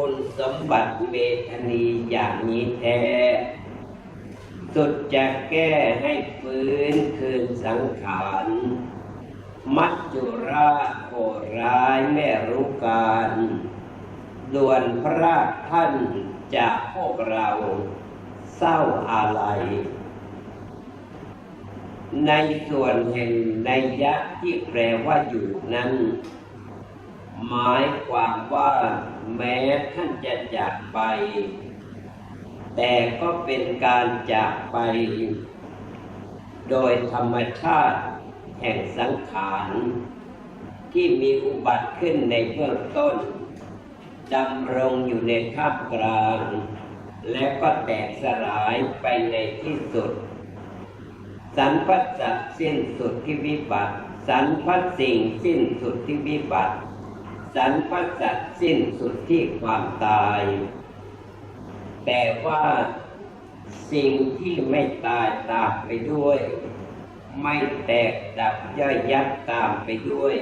คุณสมบัติเมธานีอย่างนี้แท้สุดจะแก้ให้ฟื้นคืนสังขารมัจจุราชโหร้ายแม่รู้การด่วนพระท่านจากพวกเราเศร้าอาลัย ในส่วนแห่งในยะที่แปลว่าอยู่นั้น หมายความว่าแม้ท่านจะจากไป แต่ก็เป็นการจากไป โดยธรรมชาติแห่งสังขารที่มีอุบัติขึ้นในเบื้องต้นดำรงอยู่ในท่ามกลาง และก็แตกสลายไปในที่สุด สันพัสสะสิ้นสุดที่วิบัติ สันพัสสิ่งสิ้นสุดที่วิบัติ สันพัสสะสิ้นสุดที่ความตาย แต่ว่าสิ่งที่ไม่ตายตามไปด้วย ไม่แตกดับย่อยยับตามไปด้วย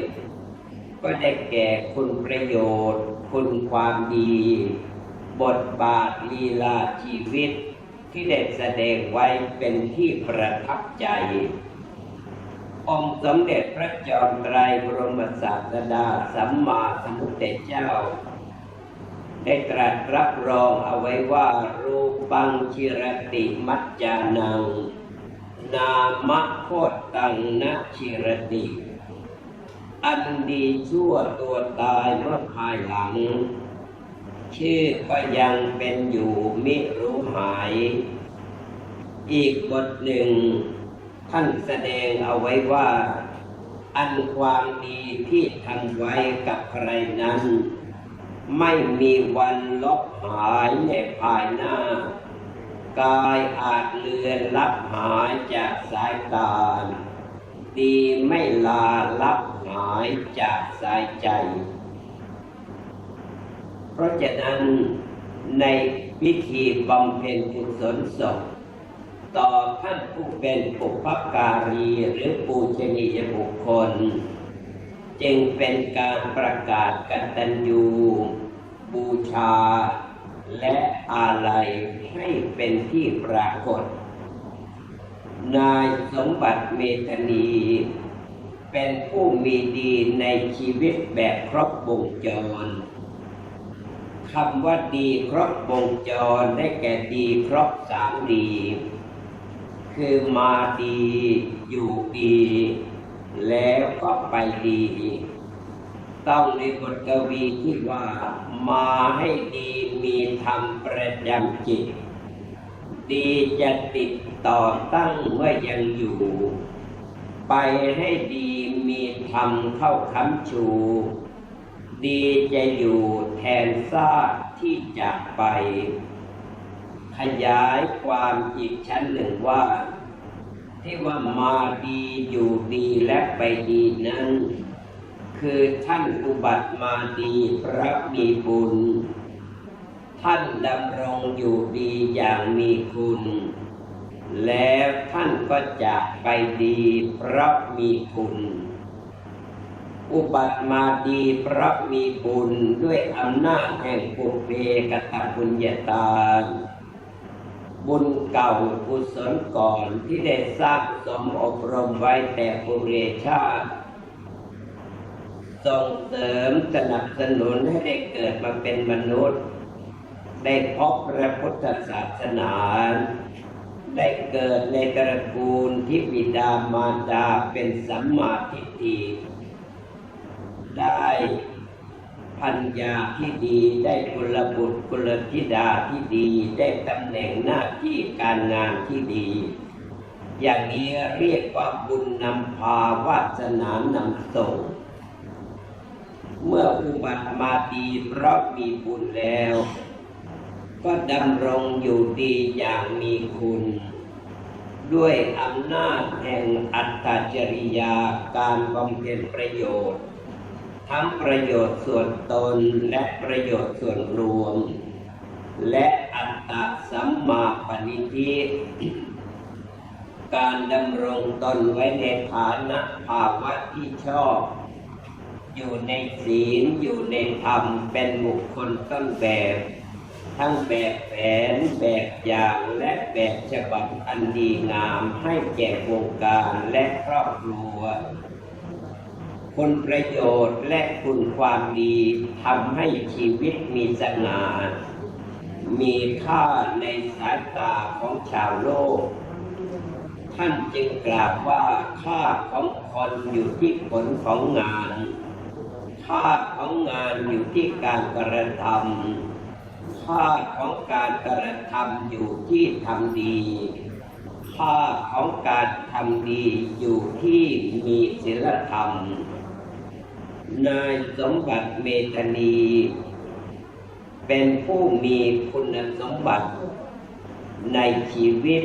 ก็ได้แก่คุณประโยชน์ คุณความดี บทบาทลีลาชีวิต ที่ได้แสดงไว้เป็นที่ประทับใจ องค์สมเด็จพระจอมไตรบรมศาสดาสัมมาสัมพุทธเจ้า ได้ตรัสรับรองเอาไว้ว่ารูปังชิรติมัจจานัง นามะโคตตังนะชิรติ อันดีชั่วตัวตายเมื่อภายหลัง ชื่อก็ยังเป็นอยู่มิรู้หาย อีกบทหนึ่ง ท่านแสดงเอาไว้ว่า อันความดีที่ทำไว้กับใครนั้น ไม่มีวันลบหายในภายหน้า กายอาจเลือนลับหายจากสายตาดีไม่ลาลับหายจากสายใจ เพราะฉะนั้นในพิธีบำเพ็ญกุศลศพ ต่อท่านผู้เป็นปุพการีหรือปูชนียบุคคล จึงเป็นการประกาศกตัญญูบูชา และอาลัยให้เป็นที่ปรากฏ นายสมบัติเมธนี เป็นผู้มีดีในชีวิตแบบครบวงจรคำว่าดีครบวงจรได้แก่ดีครบสามดี คือมาดี อยู่ดี แล้วก็ไปดี ต้องในบทกวีที่ว่า มาให้ดีมีธรรมประจำจิต ดีจะติดต่อตั้งเมื่อยังอยู่ ไปให้ดีมีธรรมเข้าค้ำชู ดีจะอยู่แทนซากที่จากไป ขยายความอีกชั้นหนึ่งว่า ที่ว่ามาดีอยู่ดีและไปดีนั้น คือท่านอุบัติมาดีพระมีบุญ ท่านดำรงอยู่ดีอย่างมีคุณ แล้วท่านก็จะไปดีเพราะมีคุณอุบัติมาดีพระมีบุญด้วยอำนาจแห่งปุเพกตบุญญาตา บุญเก่ากุศลก่อนที่ได้สร้างสมอบรมไว้แต่ปุเรชาติส่งเสริมสนับสนุนให้ได้เกิดมาเป็นมนุษย์ ได้พบพระพุทธศาสนา ได้เกิดในตระกูลที่บิดามารดาเป็นสัมมาทิฏฐิได้ พัญญาที่ดีได้กุลบุตรกุลธิดาที่ดี ได้ตำแหน่งหน้าที่การงานที่ดี อย่างนี้เรียกว่าบุญนำพาวาสนานำส่ง เมื่ออุบัติมาดีเพราะมีบุญแล้ว ก็ดำรงอยู่ดีอย่างมีคุณด้วยอำนาจแห่งอัตตจริยาการบำเพ็ญประโยชน์ ทั้งประโยชน์ส่วนตนและประโยชน์ส่วนรวม และอัตตสัมมาปณิธิการดำรงตนไว้ในฐานะภาวะที่ชอบ อยู่ในศีลอยู่ในธรรมเป็นบุคคลต้นแบบ ทั้งแบบแผนแบบอย่างและแบบฉบับอันดีงามให้แก่วงการและครอบครัว คุณประโยชน์และคุณความดีทำให้ชีวิตมีสง่ามีค่าในสายตาของชาวโลก ท่านจึงกล่าวว่าค่าของคนอยู่ที่ผลของงาน ค่าของงานอยู่ที่การกระทำค่าของการกระทำอยู่ที่ทำดีค่าของการทำดีอยู่ที่มีศีลธรรม นายสมบัติเมธนี เป็นผู้มีคุณสมบัติในชีวิต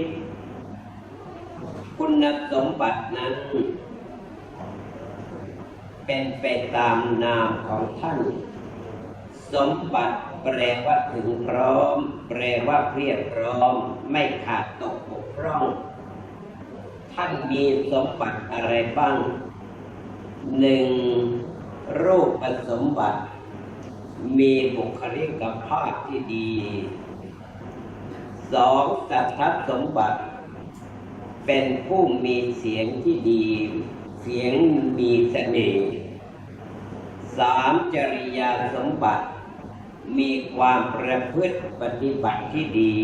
คุณสมบัตินั้น เป็นไปตามนามของท่าน สมบัติแปลว่าถึงพร้อม แปลว่าเพียบพร้อม ไม่ขาดตกบกพร่อง ท่านมีสมบัติอะไรบ้างหนึ่ง รูปสมบัติ มีบุคลิกภาพที่ดีสองสัทธสมบัติ เป็นผู้มีเสียงที่ดี เสียงมีเสน่ห์สามจริยาสมบัติ มีความประพฤติปฏิบัติที่ดี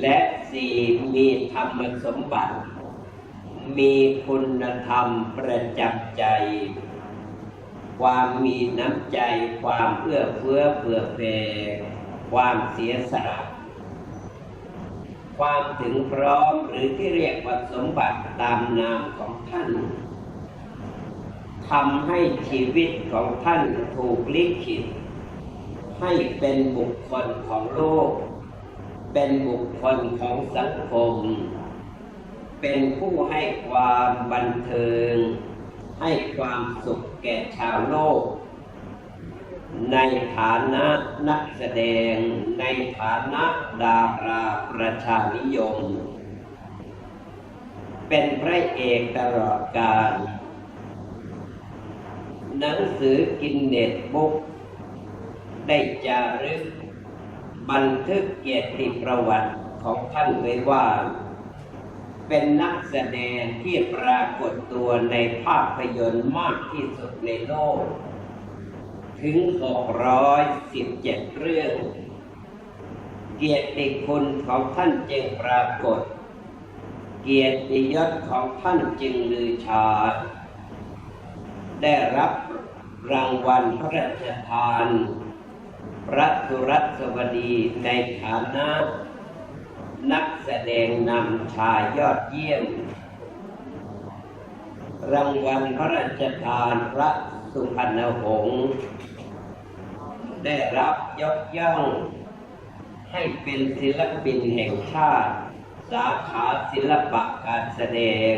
และสี่มีธรรมสมบัติ มีคุณธรรมประจำใจ ความมีน้ำใจ ความเอื้อเฟื้อเผื่อแผ่ความเสียสละ ความถึงพร้อมหรือที่เรียกว่าสมบัติตามนามของท่านทำให้ชีวิตของท่านถูกลิขิต ให้เป็นบุคคลของโลก เป็นบุคคลของสังคม เป็นผู้ให้ความบันเทิง ให้ความสุข แก่ชาวโลก ในฐานะนักแสดง ในฐานะดาราประชานิยม เป็นพระเอกตลอดกาลหนังสือกินเน็ตบุ๊กได้จารึก บันทึกเกียรติประวัติของท่านไว้ว่า เป็นนักแสดงที่ปรากฏตัวในภาพยนตร์มากที่สุดในโลก ถึง 617 เรื่อง เกียรติคุณของท่านจึงปรากฏ เกียรติยศของท่านจึงลือชา ได้รับรางวัลพระราชทาน พระสุรัสวดีในฐานะ นักแสดงนำชายยอดเยี่ยม รางวัลพระราชทานพระสุพรรณหงษ์ได้รับยกย่อง ให้เป็นศิลปินแห่งชาติ สาขาศิลปะการแสดง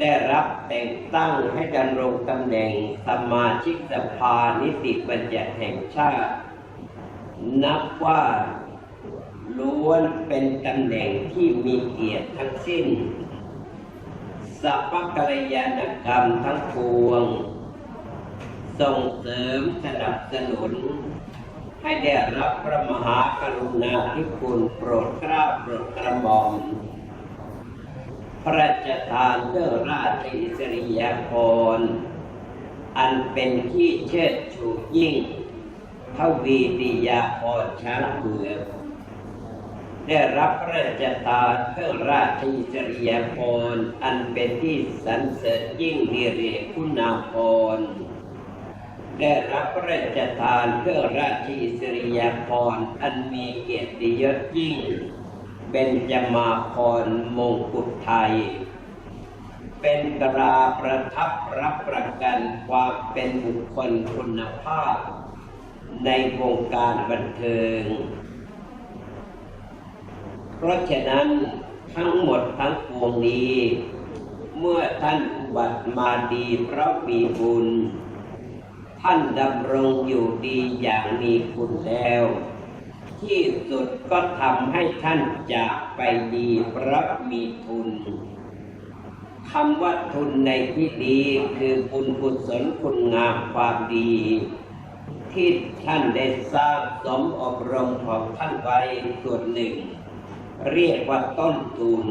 ได้รับแต่งตั้งให้ดำรงตำแหน่งสมาชิกสภานิติบัญญัติแห่งชาติ นับว่า ล้วนเป็นตำแหน่งที่มีเกียรติทั้งสิ้น สัพพกัลยาณกรรมทั้งปวง ส่งเสริมสนับสนุน ให้ได้รับพระมหากรุณาธิคุณโปรดเกล้าโปรดกระหม่อมพระราชทานเครื่องราชอิสริยาภรณ์อันเป็นที่เชิดชูยิ่งทวีติยาภรช้างเผือก ได้รับพระราชทานเครื่องราชอิสริยาภรณ์อันเป็นที่สรรเสริญยิ่งดีเรกคุณาภรณ์ได้รับพระราชทานเครื่องราชอิสริยาภรณ์อันมีเกียรติยศยิ่งเป็นจมาพรมงกุฎไทย เป็นตราประทับรับประกันความเป็นบุคคลคุณภาพ ในวงการบันเทิง เพราะฉะนั้นทั้งหมดทั้งปวงนี้ เมื่อท่านอุบัติมาดีเพราะมีบุญ ท่านดำรงอยู่ดีอย่างมีคุณแล้ว ที่สุดก็ทำให้ท่านจากไปดีเพราะมีทุนคำว่าทุนในที่นี้คือบุญกุศลคุณงามความดี ที่ท่านได้สร้างสมอบรมของท่านไว้ส่วนหนึ่ง เรียกว่าต้นทุน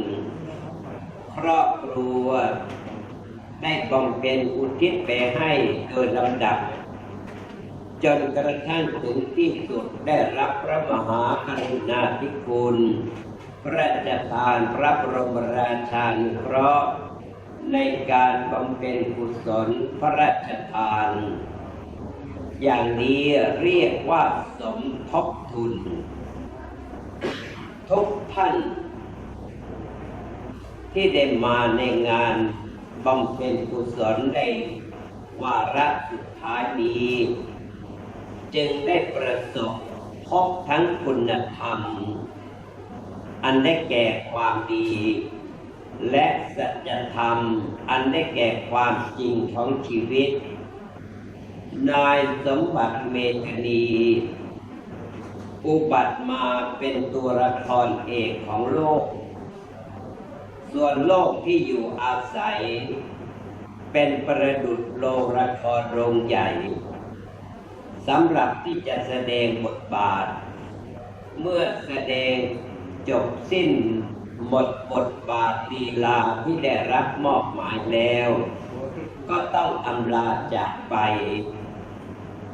ครอบครัวได้บำเพ็ญอุทิศไปให้โดยลำดับ จนกระทั่งถึงที่สุดได้รับพระมหากรุณาธิคุณพระราชทานพระบรมราชานุเคราะห์ในการบำเพ็ญกุศลพระราชทาน อย่างนี้เรียกว่าสมทบทุน ทุกท่าน ที่ได้มาในงานบำเพ็ญกุศลในวาระสุดท้ายนี้ จึงได้ประสบพบทั้งคุณธรรม อันได้แก่ความดี และสัจธรรม อันได้แก่ความจริงของชีวิต นายสมบัติเมธานี อุบัติมาเป็นตัวละครเอกของโลก ส่วนโลกที่อยู่อาศัย เป็นประดุจโรงละครโรงใหญ่สำหรับที่จะแสดงบทบาท เมื่อแสดงจบสิ้นหมดบทบาทลีลาที่ได้รับมอบหมายแล้ว ก็ต้องอำลาจากไป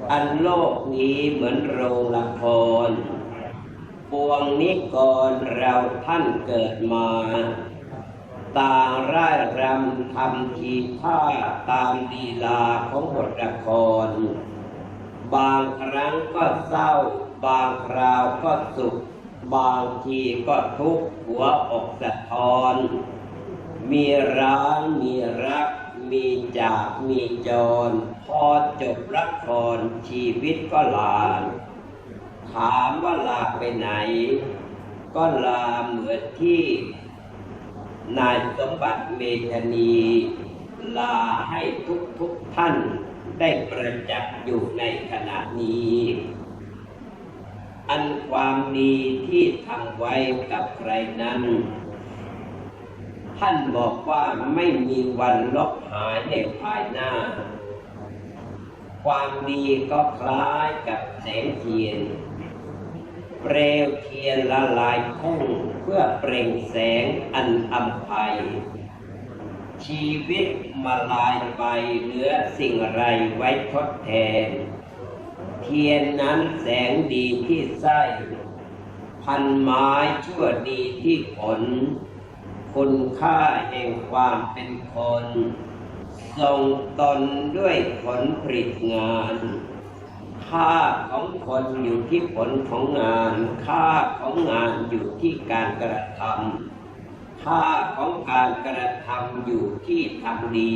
อันโลกนี้เหมือนโรงละคร ปวงนิกรเราท่านเกิดมา ต่างร่ายรำทำทีท่าตามลีลาของบทละคร บางครั้งก็เศร้า บางคราวก็สุข บางทีก็ทุกข์หัวอกสะท้อน มีร้านมีรัก มีจากมีจร พอจบละครชีวิตก็ลา ถามว่าลาไปไหน ก็ลาเหมือนที่นายสมบัติเมธนี ลาให้ทุกทุกท่านได้ประจักษ์อยู่ในขณะนี้ อันความดีที่ทำไว้กับใครนั้น ท่านบอกว่าไม่มีวันลบหายในภายหน้า ความดีก็คล้ายกับแสงเทียน เปลวเทียนละลายแท่งเพื่อเปล่งแสงอันอำไพชีวิตมาลายไปเหลือสิ่งไรไว้ทดแทน เทียนนั้นแสงดีที่ไส้ พันไม้ชั่วดีที่ผล คุณค่าแห่งความเป็นคน ทรงตนด้วยผลผลิตงาน ค่าของคนอยู่ที่ผลของงาน ค่าของงานอยู่ที่การกระทำค่าของการกระทำอยู่ที่ทำดี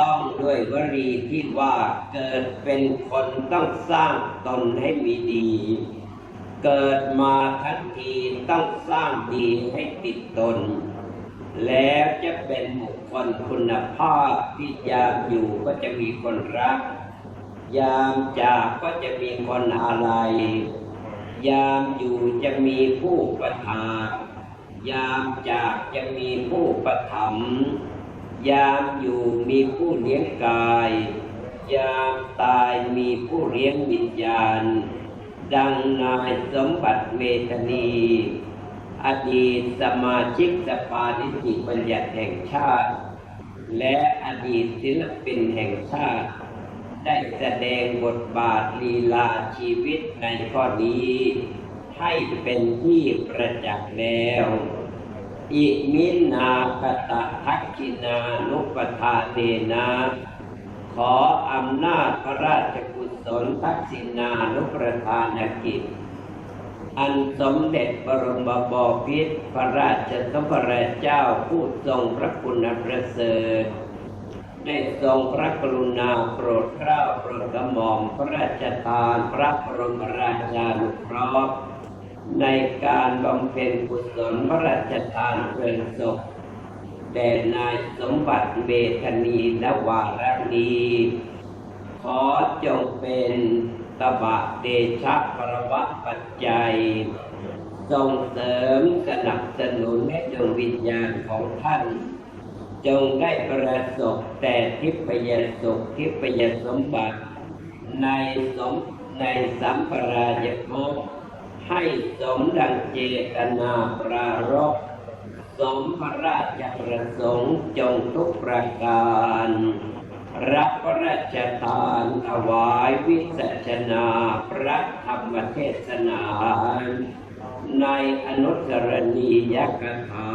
ต้องด้วยวลีที่ว่าเกิดเป็นคนต้องสร้างตนให้มีดี เกิดมาทั้งทีต้องสร้างดีให้ติดตน แล้วจะเป็นบุค คลคุณภาพที่ยามอยู่ก็จะมีคนรัก ยามจากก็จะมีคนอะไรยามอยู่จะมีผู้ประทานยามจากจะมีผู้ประถมยามอยู่มีผู้เลี้ยงกาย ยามตายมีผู้เลี้ยงวิญญาณ ดังนายสมบัติเมธานี อดีตสมาชิกสภานิติบัญญัติแห่งชาติ และอดีตศิลปินแห่งชาติ ได้แสดงบทบาทลีลาชีวิตในข้อนี้ ให้เป็นที่ประจักษ์แล้วอิมินาคตะทักขินานุปทาเตนะขออำนาจพระราชกุศลทักษินานุประธานกิจ อันสมเด็จบรมบพิตรพระราชสมภรเจ้าผู้ทรงพระคุณประเสริฐได้ทรงพระกรุณาโปรดเกล้าโปรดกระหม่อมพระราชทานพระบรมราชานุเคราะห์ในการบำเพ็ญกุศลพระราชทานเพลิงศพแด่นายสมบัติเบธนีนวาระนีขอจงเป็น ตบะเดชะปรวัตปัจจัยส่งเสริมสนับสนุนให้ดวงวิญญาณของท่าน จงได้ประสบแต่ทิพยสุขทิพยสมบัติ ในสมในสัมปรายภพให้สมดังเจตนาปรารภสมพระราชประสงค์จงทุกประการ รับพระราชทานถวายวิสัชนาพระธรรมเทศนา ในอนุสรณียกถา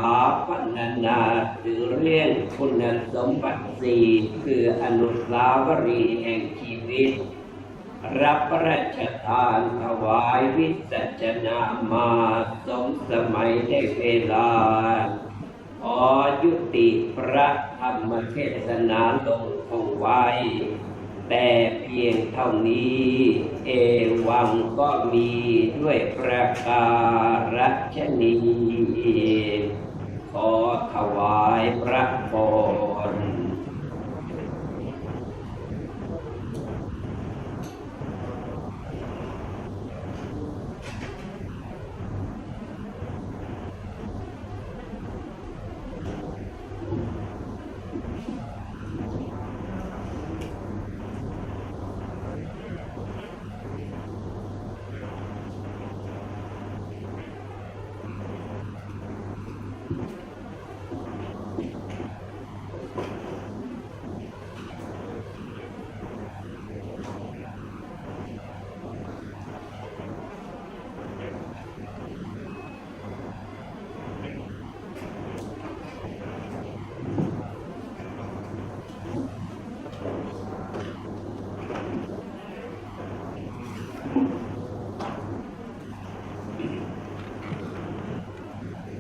พรรณนาถึงเรื่องคุณสมบัติสี่คืออนุสาวรีย์แห่งชีวิต รับพระราชทานถวายวิสัชนามาสมสมัยได้เวลาขอยุติพระธรรมเทศนาลง ไว้ แต่เพียงเท่านี้ เอวังก็มีด้วยประการชนีขอถวายพระพร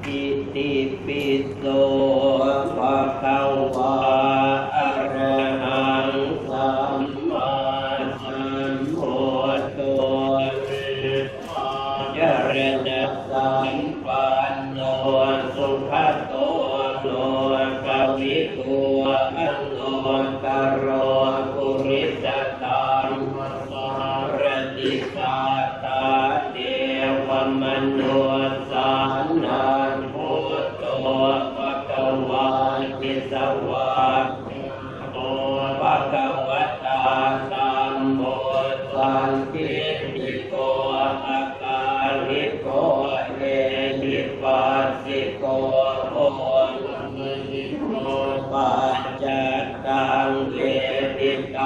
อิติปิโสภะคะวะอะระหังสัมมาสัมพุทโธยะระนะสัมปันโนสุขโตโล ก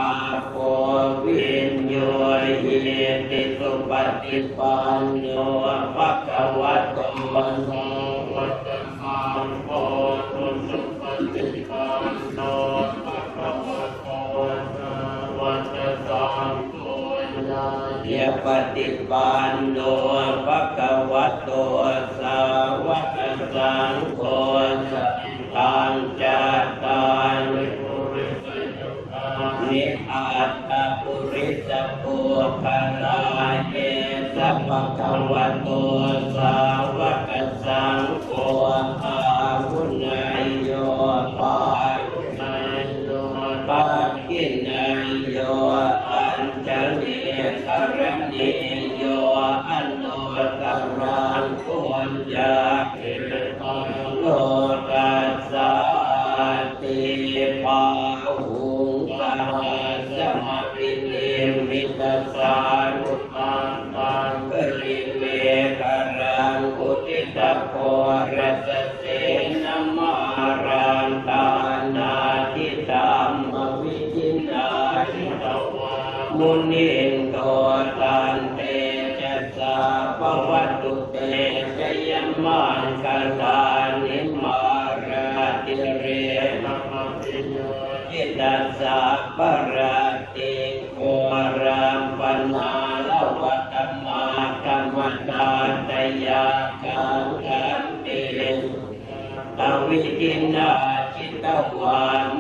าโกวิญโยหิติสุปฏิปันโนภะคะวะโตสาวกสังโฆสุปฏิปันโนภะคะวะโตสาวกสังโฆยะปฏิปันโนภะคะวะโตสาวกสังโฆสัทธังจา ปุคลาเยสัพพะคะวะโตสา มวิจินาทิตวามุนินโตตันเตจัสสะปวัตตุเตชยมันกัลานิมาราติเรนะมะปิโยจิตัสสะปราติโกรัมปนาลวัตมาธรรมตาตยาคังคันติตวิจินาจิตตวาน